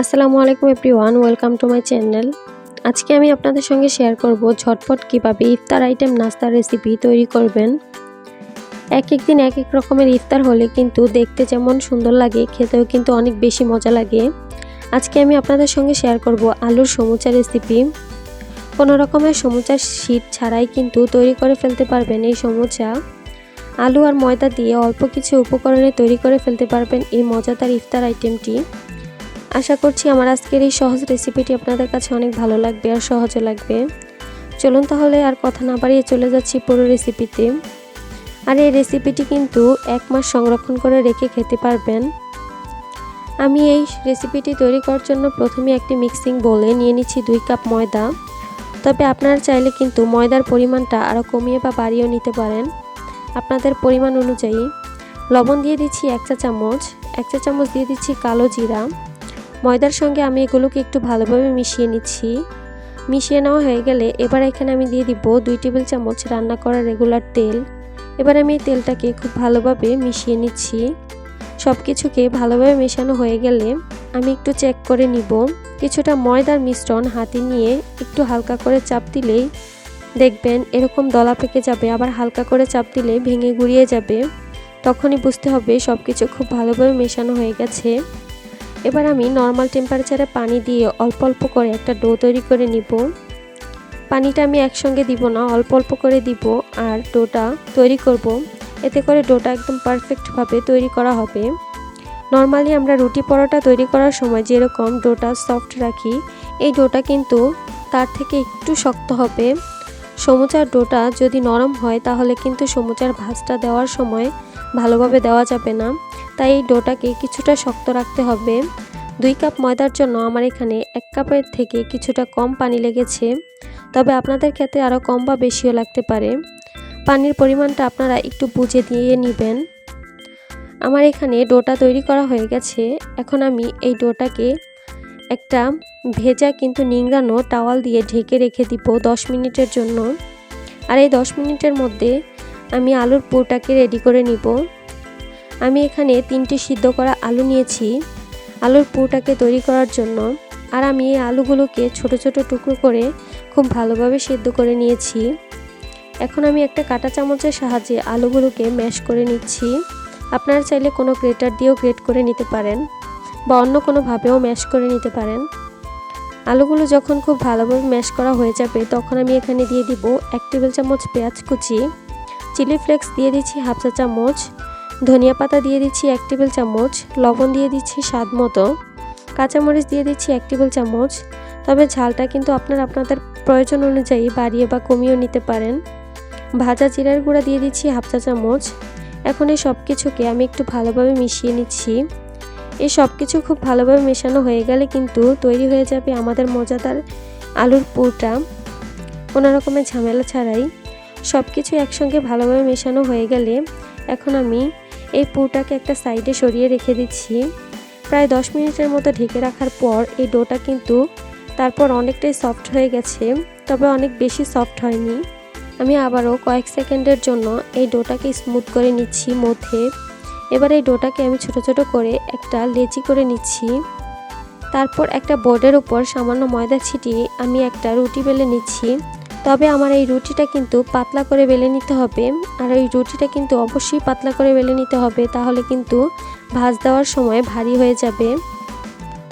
আসসালামু আলাইকুম everyone, welcome to my channel. আজকে আমি আপনাদের সঙ্গে শেয়ার করব ঝটপট কীভাবে ইফতার আইটেম নাস্তার রেসিপি তৈরি করবেন। এক এক দিন এক এক রকমের ইফতার হলে কিন্তু দেখতে যেমন সুন্দর লাগে, খেতেও কিন্তু অনেক বেশি মজা লাগে। আজকে আমি আপনাদের সঙ্গে শেয়ার করব আলুর সমুচা রেসিপি কোনো রকমের সমুচার শীত ছাড়াই কিন্তু তৈরি করে ফেলতে পারবেন এই সমুচা। আলু আর ময়দা দিয়ে অল্প কিছু উপকরণে তৈরি করে ফেলতে পারবেন এই মজাদার ইফতার আইটেমটি। আশা করছি আমার আজকের এই সহজ রেসিপিটি আপনাদের কাছে অনেক ভালো লাগবে আর সহজও লাগবে। চলুন তাহলে আর কথা না বাড়িয়ে চলে যাচ্ছি পুরো রেসিপিতে আর এই রেসিপিটি কিন্তু এক মাস সংরক্ষণ করে রেখে খেতে পারবেন। আমি এই রেসিপিটি তৈরি করার জন্য প্রথমে একটি মিক্সিং বলে নিয়ে নিচ্ছি দুই কাপ ময়দা। তবে আপনারা চাইলে কিন্তু ময়দার পরিমাণটা আরও কমিয়ে বা বাড়িয়েও নিতে পারেন। আপনাদের পরিমাণ অনুযায়ী লবণ দিয়ে দিচ্ছি এক চা চামচ এক চা চামচ দিয়ে দিচ্ছি কালো জিরা। ময়দার সঙ্গে আমি এগুলোকে একটু ভালোভাবে মিশিয়ে নিচ্ছি। মিশিয়ে নেওয়া হয়ে গেলে এবার এখানে আমি দিয়ে দিব দুই টেবিল চামচ রান্না করা রেগুলার তেল। এবার আমি এই তেলটাকে খুব ভালোভাবে মিশিয়ে নিচ্ছি। সব কিছুকে ভালোভাবে মেশানো হয়ে গেলে আমি একটু চেক করে নিব। কিছুটা ময়দার মিশ্রণ হাতে নিয়ে একটু হালকা করে চাপ দিলেই দেখবেন এরকম দলা পেকে যাবে, আবার হালকা করে চাপ দিলে ভেঙে গুড়িয়ে যাবে। তখনই বুঝতে হবে সব কিছু খুব ভালোভাবে মেশানো হয়ে গেছে। এবার আমি নর্মাল টেম্পারেচারে পানি দিয়ে অল্প অল্প করে একটা ডো তৈরি করে নিব। পানিটা আমি একসঙ্গে দিব না, অল্প অল্প করে দিব আর ডোটা তৈরি করব। এতে করে ডোটা একদম পারফেক্টভাবে তৈরি করা হবে। নর্মালি আমরা রুটি পরোটা তৈরি করার সময় যেরকম ডোটা সফট রাখি, এই ডোটা কিন্তু তার থেকে একটু শক্ত হবে। সমুচার ডোটা যদি নরম হয়, তাহলে কিন্তু সমুচার ভাজটা দেওয়ার সময় ভালোভাবে দেওয়া যাবে না। তাই এই ডোটাকে কিছুটা শক্ত রাখতে হবে। দুই কাপ ময়দার জন্য আমার এখানে এক কাপের থেকে কিছুটা কম পানি লেগেছে। তবে আপনাদের ক্ষেত্রে আরও কম বা বেশিও লাগতে পারে। পানির পরিমাণটা আপনারা একটু বুঝে দিয়ে নেবেন। আমার এখানে ডোটা তৈরি করা হয়ে গেছে। এখন আমি এই ডোটাকে একটা ভেজা কিন্তু নিংড়ানো টাওয়াল দিয়ে ঢেকে রেখে দিব দশ মিনিটের জন্য। আর এই দশ মিনিটের মধ্যে আমি আলুর পুরটাকে রেডি করে নিব। আমি এখানে তিনটি সিদ্ধ করা আলু নিয়েছি। আলুর পুরটাকে তৈরি করার জন্য আর আমি এই আলুগুলোকে ছোট ছোট টুকরো করে খুব ভালোভাবে সিদ্ধ করে নিয়েছি। এখন আমি একটা কাঁটা চামচের সাহায্যে আলুগুলোকে ম্যাশ করে নিচ্ছি। আপনারা চাইলে কোনো গ্রেটার দিয়েও গ্রেট করে নিতে পারেন। বা অন্য কোনোভাবেও ম্যাশ করে নিতে পারেন। আলুগুলো যখন খুব ভালোভাবে ম্যাশ করা হয়ে যাবে, তখন আমি এখানে দিয়ে দিব এক টেবিল চামচ পেঁয়াজ কুচি, চিলি ফ্লেক্স দিয়ে দিচ্ছি হাফ চা চামচ, ধনিয়া পাতা দিয়ে দিচ্ছি এক টেবিল চামচ, লবণ দিয়ে দিচ্ছি স্বাদ মতো, কাঁচামরিচ দিয়ে দিচ্ছি এক টেবিল চামচ। তবে ঝালটা কিন্তু আপনারা আপনাদের প্রয়োজন অনুযায়ী বাড়িয়ে বা কমিয়েও নিতে পারেন। ভাজা জিরার গুঁড়া দিয়ে দিচ্ছি হাফ চা চামচ। এখন এই সব কিছুকে আমি একটু ভালোভাবে মিশিয়ে নিচ্ছি। এই সব কিছু খুব ভালোভাবে মেশানো হয়ে গেলে কিন্তু তৈরি হয়ে যাবে আমাদের মজাদার আলুর পুরটা। কোনো রকমের ঝামেলা ছাড়াই সব কিছু একসঙ্গে ভালোভাবে মেশানো হয়ে গেলে এখন আমি এই পুরটাকে একটা সাইডে সরিয়ে রেখে দিচ্ছি। প্রায় দশ মিনিটের মতো ঢেকে রাখার পর এই ডোটা কিন্তু তারপর অনেকটাই সফট হয়ে গেছে, তবে অনেক বেশি সফট হয়নি। আমি আবারও কয়েক সেকেন্ডের জন্য এই ডোটাকে স্মুথ করে নিচ্ছি মধ্যে। এবার এই ডোটাকে আমি ছোট ছোট করে একটা লেচি করে নিচ্ছি। তারপর একটা বোর্ডের উপর সামান্য ময়দা ছিটিয়ে আমি একটা রুটি বেলে নিচ্ছি। তবে আমার এই রুটিটা কিন্তু পাতলা করে বেলে নিতে হবে। আর এই রুটিটা কিন্তু অবশ্যই পাতলা করে বেলে নিতে হবে, তাহলে কিন্তু ভাজ দেওয়ার সময় ভারী হয়ে যাবে।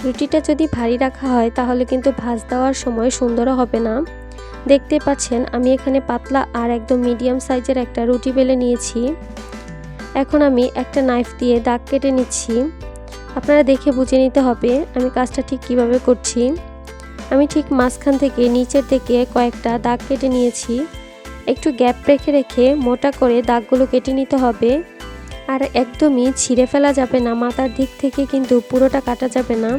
রুটিটা যদি ভারী রাখা হয়, তাহলে কিন্তু ভাজ দেওয়ার সময় সুন্দরও হবে না। দেখতে পাচ্ছেন, আমি এখানে পাতলা আর একদম মিডিয়াম সাইজের একটা রুটি বেলে নিয়েছি। এখন আমি একটা নাইফ দিয়ে দাগ কেটে নিচ্ছি। আপনারা দেখে বুঝে নিতে হবে আমি কাজটা ঠিক কীভাবে করছি। আমি ঠিক মাঝখান থেকে নিচের দিকে কয়েকটা দাগ কেটে নিয়েছি। একটু গ্যাপ রেখে রেখে মোটা করে দাগগুলো কেটে নিতে হবে। আর একদমই ছিঁড়ে ফেলা যাবে না, মাথার দিক থেকে কিন্তু পুরোটা কাটা যাবে না।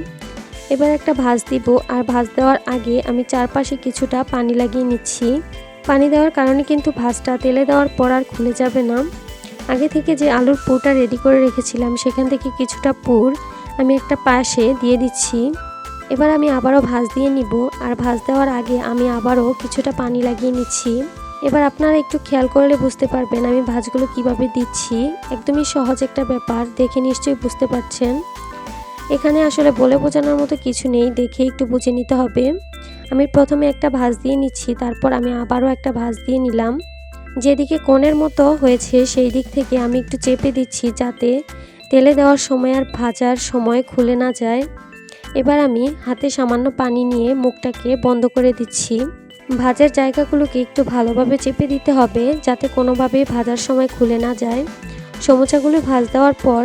এবার একটা ভাজ দিব, আর ভাজ দেওয়ার আগে আমি চারপাশে কিছুটা পানি লাগিয়ে নিচ্ছি। পানি দেওয়ার কারণে কিন্তু ভাজটা তেলে দেওয়ার পর আর খুলে যাবে না। আগে থেকে যে আলুর পুরটা রেডি করে রেখেছিলাম, সেখান থেকে কিছুটা পুর আমি একটা পাশে দিয়ে দিচ্ছি। এবার আমি আবারও ভাজ দিয়ে নিব, আর ভাজ দেওয়ার আগে আমি আবারও কিছুটা পানি লাগিয়ে নিচ্ছি। এবার আপনারা একটু খেয়াল করলে বুঝতে পারবেন আমি ভাজগুলো কীভাবে দিচ্ছি। একদমই সহজ একটা ব্যাপার, দেখে নিশ্চয়ই বুঝতে পারছেন। এখানে আসলে বলে বোঝানোর মতো কিছু নেই, দেখে একটু বুঝে নিতে হবে। আমি প্রথমে একটা ভাজ দিয়ে নিচ্ছি, তারপর আমি আবারও একটা ভাজ দিয়ে নিলাম। যেদিকে কোণের মতো হয়েছে, সেই দিক থেকে আমি একটু চেপে দিচ্ছি যাতে তেলে দেওয়ার সময় আর ভাজার সময় খুলে না যায়। এবার আমি হাতে সামান্য পানি নিয়ে মুখটাকে বন্ধ করে দিচ্ছি। ভাজার জায়গাগুলোকে একটু ভালোভাবে চেপে দিতে হবে যাতে কোনোভাবেই ভাজার সময় খুলে না যায়। সমুচাগুলো ভাজ দেওয়ার পর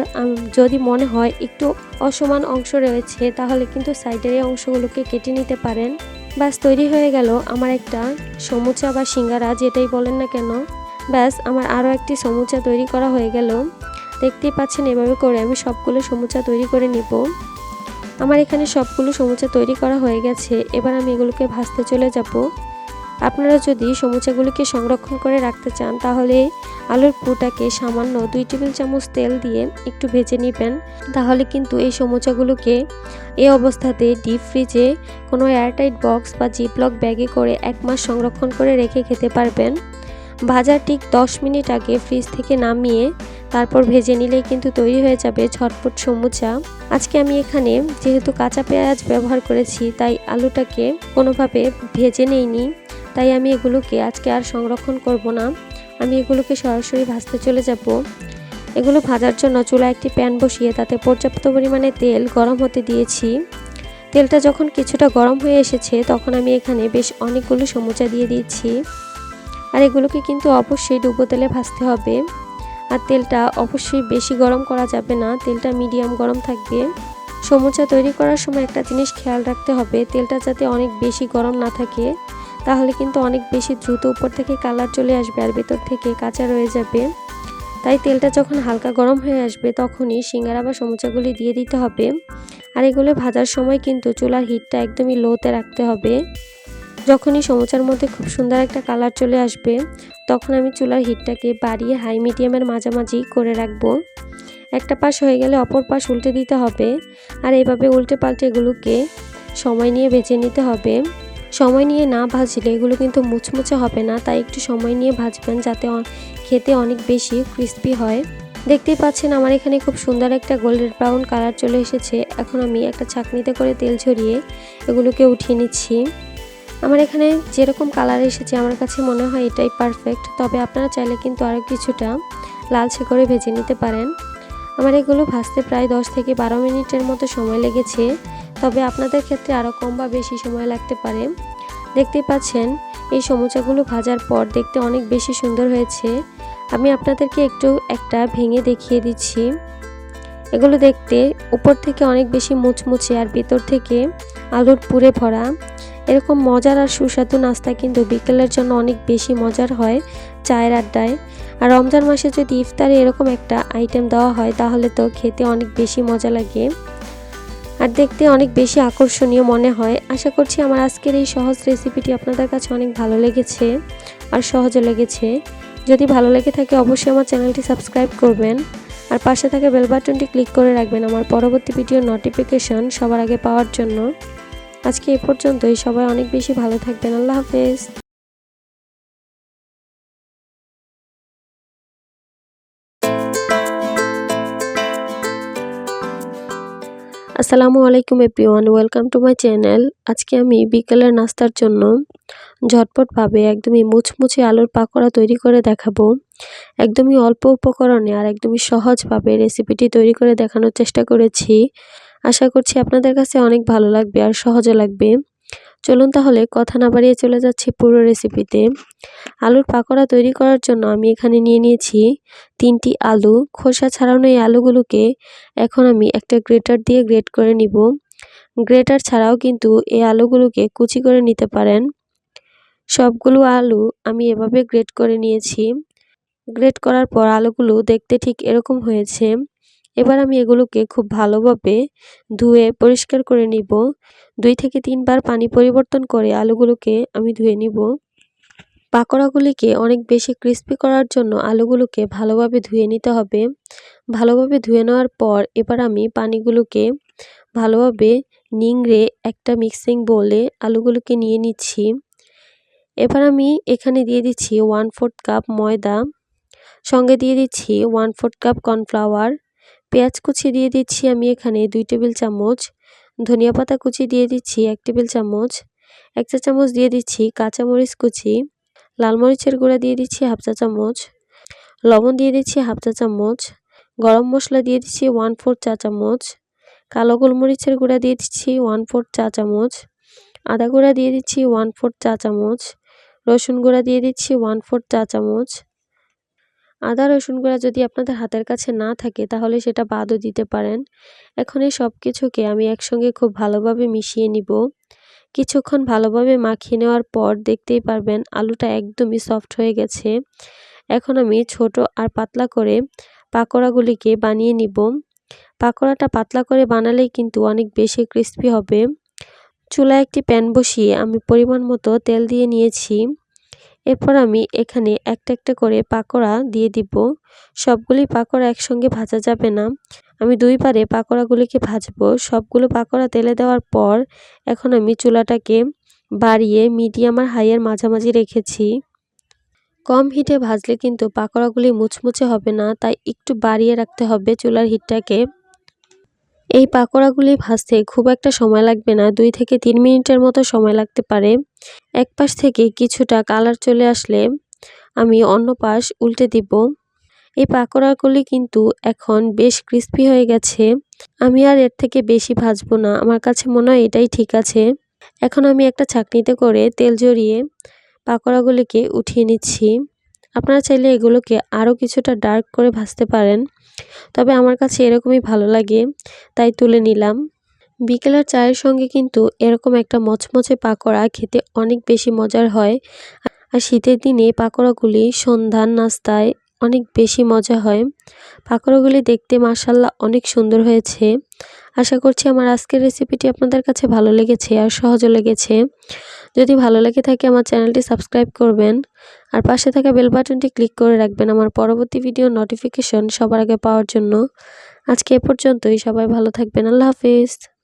যদি মনে হয় একটু অসমান অংশ রয়েছে, তাহলে কিন্তু সাইডের এই অংশগুলোকে কেটে নিতে পারেন। ব্যাস, তৈরি হয়ে গেল আমার একটা সমুচা বা সিঙ্গারা, যেটাই বলেন না কেন। ব্যাস, আমার আরও একটি সমুচা তৈরি করা হয়ে গেল। দেখতেই পাচ্ছেন এভাবে করে আমি সবগুলো সমুচা তৈরি করে নিব। আমার এখানে সবগুলো সমুচা তৈরি করা হয়ে গেছে। এবার আমি এগুলোকে ভাজতে চলে যাব। আপনারা যদি সমুচাগুলিকে সংরক্ষণ করে রাখতে চান, তাহলে আলুর পুটাকে সামান্য দুই টেবিল চামচ তেল দিয়ে একটু ভেজে নেবেন। তাহলে কিন্তু এই সমুচাগুলোকে এই অবস্থাতে ডিপ ফ্রিজে কোনো এয়ারটাইট বক্স বা জিপলক ব্যাগে করে এক মাস সংরক্ষণ করে রেখে খেতে পারবেন। ভাজার ঠিক দশ মিনিট আগে ফ্রিজ থেকে নামিয়ে তারপর ভেজে নিলেই কিন্তু তৈরি হয়ে যাবে ঝটপট সমুচা। আজকে আমি এখানে যেহেতু কাঁচা পেঁয়াজ ব্যবহার করেছি, তাই আলুটাকে কোনোভাবে ভেজে নেইনি। তাই আমি এগুলোকে আজকে আর সংরক্ষণ করব না। আমি এগুলোকে সরাসরি ভাজতে চলে যাব। এগুলো ভাজার জন্য চুলা একটি প্যান বসিয়ে তাতে পর্যাপ্ত পরিমাণে তেল গরম হতে দিয়েছি। তেলটা যখন কিছুটা গরম হয়ে এসেছে, তখন আমি এখানে বেশ অনেকগুলো সমুচা দিয়ে দিয়েছি। আর এগুলোকে কিন্তু অবশ্যই ডুবো তেলে ভাজতে হবে। আর তেলটা অবশ্যই বেশি গরম করা যাবে না, তেলটা মিডিয়াম গরম থাকবে। সমুচা তৈরি করার সময় একটা জিনিস খেয়াল রাখতে হবে, তেলটা যাতে অনেক বেশি গরম না থাকে। তাহলে কিন্তু অনেক বেশি দ্রুত উপর থেকে কালার চলে আসবে আর ভেতর থেকে কাঁচা রয়ে যাবে। তাই তেলটা যখন হালকা গরম হয়ে আসবে তখনই সিঙ্গারা বা সমুচাগুলি দিয়ে দিতে হবে। আর এগুলো ভাজার সময় কিন্তু চুলার হিটটা একদমই লোতে রাখতে হবে। যখনই সমুচার মধ্যে খুব সুন্দর একটা কালার চলে আসবে, তখন আমি চুলার হিটটাকে বাড়িয়ে হাই, মিডিয়ামের মাঝামাঝি করে রাখব। একটা পাশ হয়ে গেলে অপর পাশ উল্টে দিতে হবে। আর এভাবে উল্টে পাল্টে এগুলোকে সময় নিয়ে বেছে নিতে হবে। সময় নিয়ে না ভাজলে এগুলো কিন্তু মুচমুচে হবে না। তাই একটু সময় নিয়ে ভাজবেন যাতে খেতে অনেক বেশি ক্রিস্পি হয়। দেখতেই পাচ্ছেন আমার এখানে খুব সুন্দর একটা গোল্ডেন ব্রাউন কালার চলে এসেছে। এখন আমি একটা ছাকনিতে করে তেল ঝরিয়ে এগুলোকে উঠিয়ে নিচ্ছি। আমার এখানে যেরকম কালার এসেছে আমার কাছে মনে হয় এটাই পারফেক্ট তবে আপনারা চাইলে কিন্তু আরও কিছুটা লালচে করে ভেজে নিতে পারেন। আমার এগুলো ভাজতে প্রায় দশ থেকে বারো মিনিটের মতো সময় লেগেছে। তবে আপনাদের ক্ষেত্রে আরও কম বা বেশি সময় লাগতে পারে। দেখতে পাচ্ছেন, এই সমুচাগুলো ভাজার পর দেখতে অনেক বেশি সুন্দর হয়েছে। আমি আপনাদেরকে একটু একটা ভেঙে দেখিয়ে দিচ্ছি। এগুলো দেখতে উপর থেকে অনেক বেশি মুচমুচে আর ভেতর থেকে আলুর পুরে ভরা। এরকম মজার আর সুস্বাদু নাস্তা কিন্তু বিকেলের জন্য অনেক বেশি মজার হয় চায়ের আড্ডায়। আর রমজান মাসে যদি ইফতারে এরকম একটা আইটেম দেওয়া হয়, তাহলে তো খেতে অনেক বেশি মজা লাগে। আর দেখতে অনেক বেশি আকর্ষণীয় মনে হয়। আশা করছি আমার আজকের এই সহজ রেসিপিটি আপনাদের কাছে অনেক ভালো লেগেছে আর সহজে লেগেছে। যদি ভালো লেগে থাকে অবশ্যই আমার চ্যানেলটি সাবস্ক্রাইব করবেন আর পাশে থাকা বেল বাটনটি ক্লিক করে রাখবেন আমার পরবর্তী ভিডিওর নোটিফিকেশন সবার আগে পাওয়ার জন্য। আজকে এ পর্যন্তই, সবাই অনেক বেশি ভালো থাকবেন। আল্লাহ হাফেজ। আসসালামু আলাইকুম everyone, welcome to my channel. আজকে আমি বিকেলের নাস্তার জন্য ঝটপটভাবে একদমই মুচমুচে আলুর পাকোড়া তৈরি করে দেখাবো। একদমই অল্প উপকরণে আর একদমই সহজভাবে রেসিপিটি তৈরি করে দেখানোর চেষ্টা করেছি। আশা করছি আপনাদের কাছে অনেক ভালো লাগবে আর সহজে লাগবে। চলুন তাহলে কথা না বাড়িয়ে চলে যাচ্ছি পুরো রেসিপিতে আলুর পাকোড়া তৈরি করার জন্য আমি এখানে নিয়ে নিয়েছি তিনটি আলু। খোসা ছাড়ানো এই আলুগুলোকে এখন আমি একটা গ্রেটার দিয়ে গ্রেট করে নিব। গ্রেটার ছাড়াও কিন্তু এই আলুগুলোকে কুচি করে নিতে পারেন। সবগুলো আলু আমি এভাবে গ্রেট করে নিয়েছি। গ্রেট করার পর আলুগুলো দেখতে ঠিক এরকম হয়েছে। এবার আমি এগুলোকে খুব ভালোভাবে ধুয়ে পরিষ্কার করে নিব। দুই থেকে তিনবার পানি পরিবর্তন করে আলুগুলোকে আমি ধুয়ে নিব। পাকোড়াগুলিকে অনেক বেশি ক্রিস্পি করার জন্য আলুগুলোকে ভালোভাবে ধুয়ে নিতে হবে। ভালোভাবে ধুয়ে নেওয়ার পর এবার আমি পানিগুলোকে ভালোভাবে নিংড়ে একটা মিক্সিং বলে আলুগুলোকে নিয়ে নিচ্ছি। এবার আমি এখানে দিয়ে দিচ্ছি ওয়ান ফোর্থ কাপ ময়দা। সঙ্গে দিয়ে দিচ্ছি ওয়ান ফোর্থ কাপ কর্নফ্লাওয়ার পেঁয়াজ কুচি দিয়ে দিচ্ছি আমি এখানে দুই টেবিল চামচ, ধনিয়া পাতা কুচি দিয়ে দিচ্ছি এক টেবিল চামচ, এক চা চামচ দিয়ে দিচ্ছি কাঁচামরিচ কুচি, লাল মরিচের গুঁড়া দিয়ে দিচ্ছি হাফ চা চামচ, লবণ দিয়ে দিচ্ছি হাফ চা চামচ, গরম মশলা দিয়ে দিচ্ছি ওয়ান ফোর চা চামচ, কালো গোলমরিচের গুঁড়া দিয়ে দিচ্ছি ওয়ান ফোর চা চামচ, আদা গুঁড়া দিয়ে দিচ্ছি ওয়ান ফোর চা চামচ, রসুন গুঁড়া দিয়ে দিচ্ছি ওয়ান ফোর চা চামচ আদা, রসুন গুঁড়া যদি আপনাদের হাতের কাছে না থাকে, তাহলে সেটা বাদও দিতে পারেন। এখন এই সব কিছুকে আমি একসঙ্গে খুব ভালোভাবে মিশিয়ে নিব। কিছুক্ষণ ভালোভাবে মাখিয়ে নেওয়ার পর দেখতেই পারবেন আলুটা একদমই সফট হয়ে গেছে। এখন আমি ছোট আর পাতলা করে পাকোড়াগুলিকে বানিয়ে নিব। পাকোড়াটা পাতলা করে বানালেই কিন্তু অনেক বেশি ক্রিস্পি হবে। চুলায় একটি প্যান বসিয়ে আমি পরিমাণ মতো তেল দিয়ে নিয়েছি। এরপর আমি এখানে একটা একটা করে পাকোড়া দিয়ে দিব। সবগুলি পাকোড়া একসঙ্গে ভাজা যাবে না। আমি দুই পারে পাকোড়াগুলিকে ভাজবো। সবগুলো পাকোড়া তেলে দেওয়ার পর এখন আমি চুলাটাকে বাড়িয়ে মিডিয়াম আর হাইয়ের মাঝামাঝি রেখেছি। কম হিটে ভাজলে কিন্তু পাকোড়াগুলি মুচমুচে হবে না, তাই একটু বাড়িয়ে রাখতে হবে চুলার হিটটাকে। এই পাকোড়াগুলি ভাজতে খুব একটা সময় লাগবে না, দুই থেকে তিন মিনিটের মতো সময় লাগতে পারে। এক পাশ থেকে কিছুটা কালার চলে আসলে আমি অন্য পাশ উল্টে দিব। এই পাকোড়াগুলি কিন্তু এখন বেশ ক্রিস্পি হয়ে গেছে। আমি আর এর থেকে বেশি ভাজবো না, আমার কাছে মনে হয় এটাই ঠিক আছে। এখন আমি একটা ছাকনিতে করে তেল জড়িয়ে পাকোড়াগুলিকে উঠিয়ে নিচ্ছি। আপনারা চাইলে এগুলোকে আরও কিছুটা ডার্ক করে ভাজতে পারেন। তবে আমার কাছে এরকমই ভালো লাগে, তাই তুলে নিলাম। বিকেলের চায়ের সঙ্গে কিন্তু এরকম একটা মচমচে পাকোড়া খেতে অনেক বেশি মজার হয়। আর শীতের দিনে পাকোড়াগুলি সন্ধ্যার নাস্তায় অনেক বেশি মজা হয়। পাকোড়াগুলি দেখতে মাসাল্লাহ অনেক সুন্দর হয়েছে। আশা করছি আমার আজকের রেসিপিটি আপনাদের কাছে ভালো লেগেছে আর সহজও লেগেছে। যদি ভালো লেগে থাকে আমার চ্যানেলটি সাবস্ক্রাইব করবেন। আর পাশে থাকা বেল বাটনটি ক্লিক করে রাখবেন আমার পরবর্তী ভিডিও নোটিফিকেশন সবার আগে পাওয়ার জন্য। আজকে এ পর্যন্তই, সবাই ভালো থাকবেন, আল্লাহ হাফিজ।